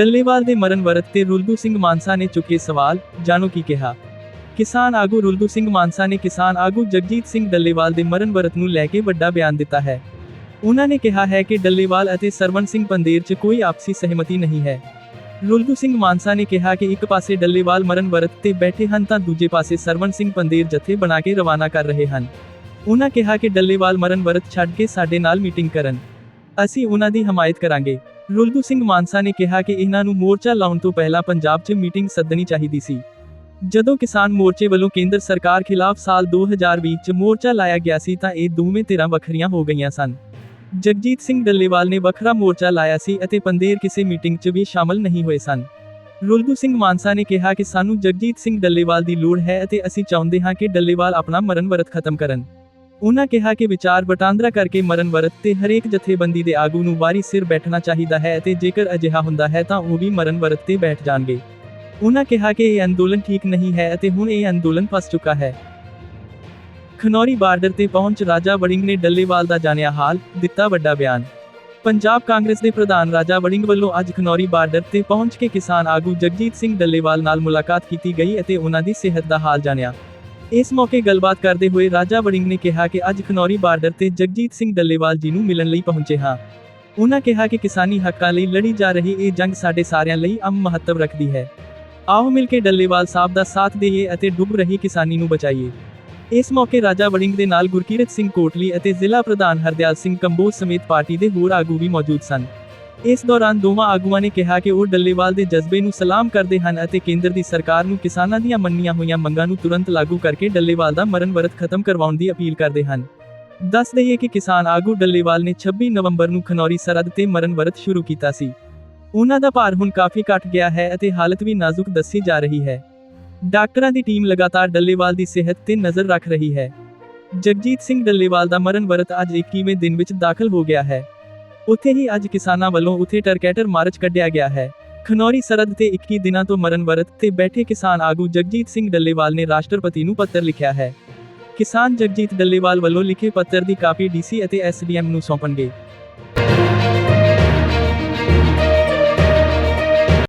ਡੱਲੇਵਾਲ ਦੇ ਮਰਨ ਵਰਤ ਤੇ ਰੁਲਦੂ ਸਿੰਘ ਮਾਨਸਾ ਨੇ ਚੁੱਕੇ ਸਵਾਲ, ਜਾਣੋ ਕੀ ਕਿਹਾ। ਕਿਸਾਨ ਆਗੂ ਰੁਲਦੂ ਸਿੰਘ ਮਾਨਸਾ ਨੇ ਕਿਸਾਨ ਆਗੂ ਜਗਜੀਤ ਸਿੰਘ ਡੱਲੇਵਾਲ ਦੇ ਮਰਨ ਵਰਤ ਨੂੰ ਲੈ ਕੇ ਵੱਡਾ ਬਿਆਨ ਦਿੱਤਾ ਹੈ। ਉਹਨਾਂ ਨੇ ਕਿਹਾ ਹੈ ਕਿ ਡੱਲੇਵਾਲ ਅਤੇ ਸਰਵਣ ਸਿੰਘ ਪੰਦੇਰ 'ਚ ਕੋਈ ਆਪਸੀ ਸਹਿਮਤੀ ਨਹੀਂ ਹੈ। ਰੁਲਦੂ ਸਿੰਘ ਮਾਨਸਾ ਨੇ ਕਿਹਾ ਕਿ ਇੱਕ ਪਾਸੇ ਡੱਲੇਵਾਲ ਮਰਨ ਵਰਤ ਤੇ ਬੈਠੇ ਹਨ ਤਾਂ ਦੂਜੇ ਪਾਸੇ ਸਰਵਣ ਸਿੰਘ ਪੰਦੇਰ ਜਥੇ ਬਣਾ ਕੇ ਰਵਾਨਾ ਕਰ ਰਹੇ ਹਨ। ਉਹਨਾਂ ਕਿਹਾ ਕਿ ਡੱਲੇਵਾਲ ਮਰਨ ਵਰਤ ਛੱਡ ਕੇ ਸਾਡੇ ਨਾਲ ਮੀਟਿੰਗ ਕਰਨ। ਅਸੀਂ ਉਹਨਾਂ ਦੀ ਹਮਾਇਤ ਕਰਾਂਗੇ। ਰੁਲਦੂ ਸਿੰਘ ਮਾਨਸਾ ਨੇ ਕਿਹਾ ਕਿ ਇਹਨਾਂ ਨੂੰ ਮੋਰਚਾ ਲਾਉਣ ਤੋਂ ਪਹਿਲਾਂ ਪੰਜਾਬ 'ਚ ਮੀਟਿੰਗ ਸੱਦਣੀ ਚਾਹੀਦੀ ਸੀ। ਜਦੋਂ ਕਿਸਾਨ ਮੋਰਚੇ ਵੱਲੋਂ ਕੇਂਦਰ ਸਰਕਾਰ ਖਿਲਾਫ ਸਾਲ 2020 'ਚ ਮੋਰਚਾ ਲਾਇਆ ਗਿਆ ਸੀ ਤਾਂ ਇਹ ਦੋਵੇਂ ਧਿਰਾਂ ਵੱਖਰੀਆਂ ਹੋ ਗਈਆਂ ਸਨ। ਜਗਜੀਤ ਸਿੰਘ ਡੱਲੇਵਾਲ ਨੇ ਵੱਖਰਾ ਮੋਰਚਾ ਲਾਇਆ ਸੀ ਅਤੇ ਪੰਦੇਰ ਕਿਸੇ ਮੀਟਿੰਗ 'ਚ ਵੀ ਸ਼ਾਮਲ ਨਹੀਂ ਹੋਏ ਸਨ। ਰੁਲਦੂ ਸਿੰਘ ਮਾਨਸਾ ਨੇ ਕਿਹਾ ਕਿ ਸਾਨੂੰ ਜਗਜੀਤ ਸਿੰਘ ਡੱਲੇਵਾਲ ਦੀ ਲੋੜ ਹੈ ਅਤੇ ਅਸੀਂ ਚਾਹੁੰਦੇ ਹਾਂ ਕਿ ਡੱਲੇਵਾਲ ਆਪਣਾ ਮਰਨ ਵਰਤ ਖਤਮ ਕਰਨ। ਉਹਨਾਂ ਕਿਹਾ ਕਿ ਵਿਚਾਰ ਵਟਾਂਦਰਾ ਕਰਕੇ ਮਰਨ ਵਰਤ ਤੇ ਹਰੇਕ ਜਥੇਬੰਦੀ ਦੇ ਆਗੂ ਨੂੰ ਵਾਰੀ ਸਿਰ ਬੈਠਣਾ ਚਾਹੀਦਾ ਹੈ ਅਤੇ ਜੇਕਰ ਅਜਿਹਾ ਹੁੰਦਾ ਹੈ ਤਾਂ ਉਹ ਵੀ ਮਰਨ ਵਰਤ ਤੇ ਬੈਠ ਜਾਣਗੇ। ਉਹਨਾਂ ਕਿਹਾ ਕਿ ਇਹ ਅੰਦੋਲਨ ਠੀਕ ਨਹੀਂ ਹੈ ਅਤੇ ਹੁਣ ਇਹ ਅੰਦੋਲਨ ਫਸ ਚੁੱਕਾ ਹੈ। ਖਨੌਰੀ ਬਾਰਡਰ ਤੇ ਪਹੁੰਚ ਰਾਜਾ ਵੜਿੰਗ ਨੇ ਡੱਲੇਵਾਲ ਦਾ ਜਾਣਿਆ ਹਾਲ ਦਿੱਤਾ ਵੱਡਾ ਬਿਆਨ। ਪੰਜਾਬ ਕਾਂਗਰਸ ਦੇ ਪ੍ਰਧਾਨ ਰਾਜਾ ਵੜਿੰਗ ਵੱਲੋਂ ਅੱਜ ਖਨੌਰੀ ਬਾਰਡਰ ਤੇ ਪਹੁੰਚ ਕੇ ਕਿਸਾਨ ਆਗੂ ਜਗਜੀਤ ਸਿੰਘ ਡੱਲੇਵਾਲ ਨਾਲ ਮੁਲਾਕਾਤ ਕੀਤੀ ਗਈ ਅਤੇ ਉਹਨਾਂ ਦੀ ਸਿਹਤ ਦਾ ਹਾਲ ਜਾਣਿਆ। ਇਸ ਮੌਕੇ ਗੱਲਬਾਤ ਕਰਦੇ ਹੋਏ ਰਾਜਾ ਵੜਿੰਗ ਨੇ ਕਿਹਾ ਕਿ ਅੱਜ ਖਨੌਰੀ ਬਾਰਡਰ ਤੇ ਜਗਜੀਤ ਸਿੰਘ ਡੱਲੇਵਾਲ ਜੀ ਨੂੰ ਮਿਲਣ ਲਈ ਪਹੁੰਚੇ ਹਾਂ। ਉਹਨਾਂ ਕਿਹਾ ਕਿ ਕਿਸਾਨੀ ਹੱਕਾਂ ਲਈ ਲੜੀ ਜਾ ਰਹੀ ਇਹ ਜੰਗ ਸਾਡੇ ਸਾਰਿਆਂ ਲਈ ਅਮ ਮਹੱਤਵ ਰੱਖਦੀ ਹੈ। ਆਓ ਮਿਲ ਕੇ ਡੱਲੇਵਾਲ ਸਾਹਿਬ ਦਾ ਸਾਥ ਦੇਈਏ ਅਤੇ ਡੁੱਬ ਰਹੀ ਕਿਸਾਨੀ ਨੂੰ ਬਚਾਈਏ। ਇਸ ਮੌਕੇ ਰਾਜਾ ਵੜਿੰਗ ਦੇ ਨਾਲ ਗੁਰਕੀਰਤ ਸਿੰਘ ਕੋਟਲੀ ਅਤੇ ਜ਼ਿਲ੍ਹਾ ਪ੍ਰਧਾਨ ਹਰਦਿਆਲ ਸਿੰਘ ਕੰਬੋਜ ਸਮੇਤ ਪਾਰਟੀ ਦੇ ਹੋਰ ਆਗੂ ਵੀ ਮੌਜੂਦ ਸਨ। ਇਸ ਦੌਰਾਨ ਦੋਵਾਂ ਆਗੂਆਂ ਨੇ ਕਿਹਾ ਕਿ ਉਹ ਡੱਲੇਵਾਲ ਦੇ ਜਜ਼ਬੇ ਨੂੰ ਸਲਾਮ ਕਰਦੇ ਹਨ ਅਤੇ ਕੇਂਦਰ ਦੀ ਸਰਕਾਰ ਨੂੰ ਕਿਸਾਨਾਂ ਦੀਆਂ ਮੰਨੀਆਂ ਹੋਈਆਂ ਮੰਗਾਂ ਨੂੰ ਤੁਰੰਤ ਲਾਗੂ ਕਰਕੇ ਡੱਲੇਵਾਲ ਦਾ ਮਰਨ ਵਰਤ ਖਤਮ ਕਰਵਾਉਣ ਦੀ ਅਪੀਲ ਕਰਦੇ ਹਨ। ਦੱਸ ਦਈਏ ਕਿ ਕਿਸਾਨ ਆਗੂ ਡੱਲੇਵਾਲ ਨੇ 26 ਨਵੰਬਰ ਨੂੰ ਖਨੌਰੀ ਸਰਹੱਦ ਤੇ ਮਰਨ ਵਰਤ ਸ਼ੁਰੂ ਕੀਤਾ ਸੀ। ਉਹਨਾਂ ਦਾ ਭਾਰ ਹੁਣ ਕਾਫੀ ਘਟ ਗਿਆ ਹੈ ਅਤੇ ਹਾਲਤ ਵੀ ਨਾਜ਼ੁਕ ਦੱਸੀ ਜਾ ਰਹੀ ਹੈ। ਡਾਕਟਰਾਂ ਦੀ ਟੀਮ ਲਗਾਤਾਰ ਡੱਲੇਵਾਲ ਦੀ ਸਿਹਤ ਤੇ ਨਜ਼ਰ ਰੱਖ ਰਹੀ ਹੈ। ਜਗਜੀਤ ਸਿੰਘ ਡੱਲੇਵਾਲ ਦਾ ਮਰਨ ਵਰਤ ਅੱਜ 21ਵੇਂ ਦਿਨ ਵਿੱਚ ਦਾਖਲ ਹੋ ਗਿਆ ਹੈ। ਉੱਥੇ ਹੀ ਅੱਜ ਕਿਸਾਨਾਂ ਵੱਲੋਂ ਉਥੇ ਟਰਕੈਟਰ ਮਾਰਚ ਕੱਢਿਆ ਗਿਆ ਹੈ। ਖਨੌਰੀ ਸਰਹੱਦ ਤੇ 21 ਦਿਨਾਂ ਤੋਂ ਮਰਨ ਵਰਤ ਤੇ ਬੈਠੇ ਕਿਸਾਨ ਆਗੂ ਜਗਜੀਤ ਸਿੰਘ ਡੱਲੇਵਾਲ ਨੇ ਰਾਸ਼ਟਰਪਤੀ ਨੂੰ ਪੱਤਰ ਲਿਖਿਆ ਹੈ। ਕਿਸਾਨ ਜਗਜੀਤ ਡੱਲੇਵਾਲ ਵੱਲੋਂ ਲਿਖੇ ਪੱਤਰ ਦੀ ਕਾਪੀ ਡੀਸੀ ਅਤੇ ਐਸਡੀਐਮ ਨੂੰ ਸੌਂਪਣਗੇ।